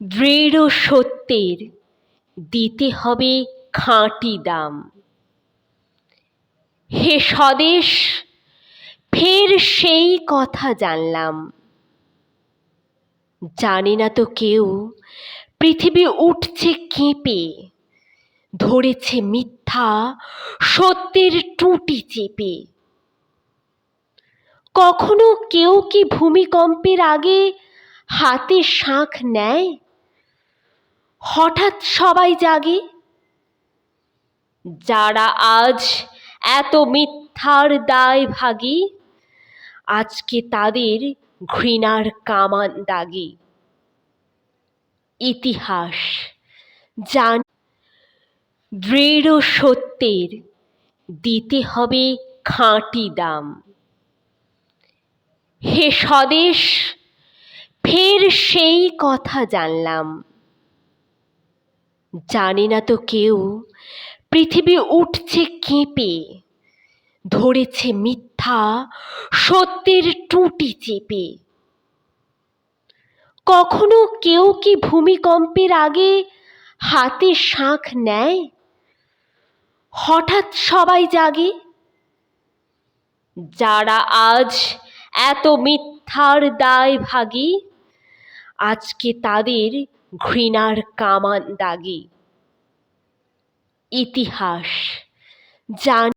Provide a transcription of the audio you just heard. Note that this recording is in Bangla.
দৃঢ় সত্যের, দিতে হবে খাঁটি দাম। হে স্বদেশ, ফের সেই কথা জানলাম। জানে না তো কেউ, পৃথিবী উঠছে কেঁপে, ধরেছে মিথ্যা, সত্যের টুটি চেপে। কখনো কেউ কি ভূমিকম্পের আগে হাতে শাঁখ নেয়? হঠাৎ সবাই জাগে। যারা আজ এত মিথ্যার দায় ভাগী, আজকে তাদের ঘৃণার কামান দাগে। ইতিহাস জান দৃঢ় সত্যের দিতে হবে খাঁটি দাম। হে স্বদেশ, ফের সেই কথা জানলাম। জানে না তো কেউ। পৃথিবী উঠছে কেঁপে, ধরেছে মিথ্যা, সত্যের টুটি চেপে। কখনো কেউ কি ভূমিকম্পের আগে হাতে শাঁখ নেয়? হঠাৎ সবাই জাগে, যারা আজ এত মিথ্যার দায় ভাগী আজকে তাদের ঘৃণার কামান দাগি। ইতিহাস জান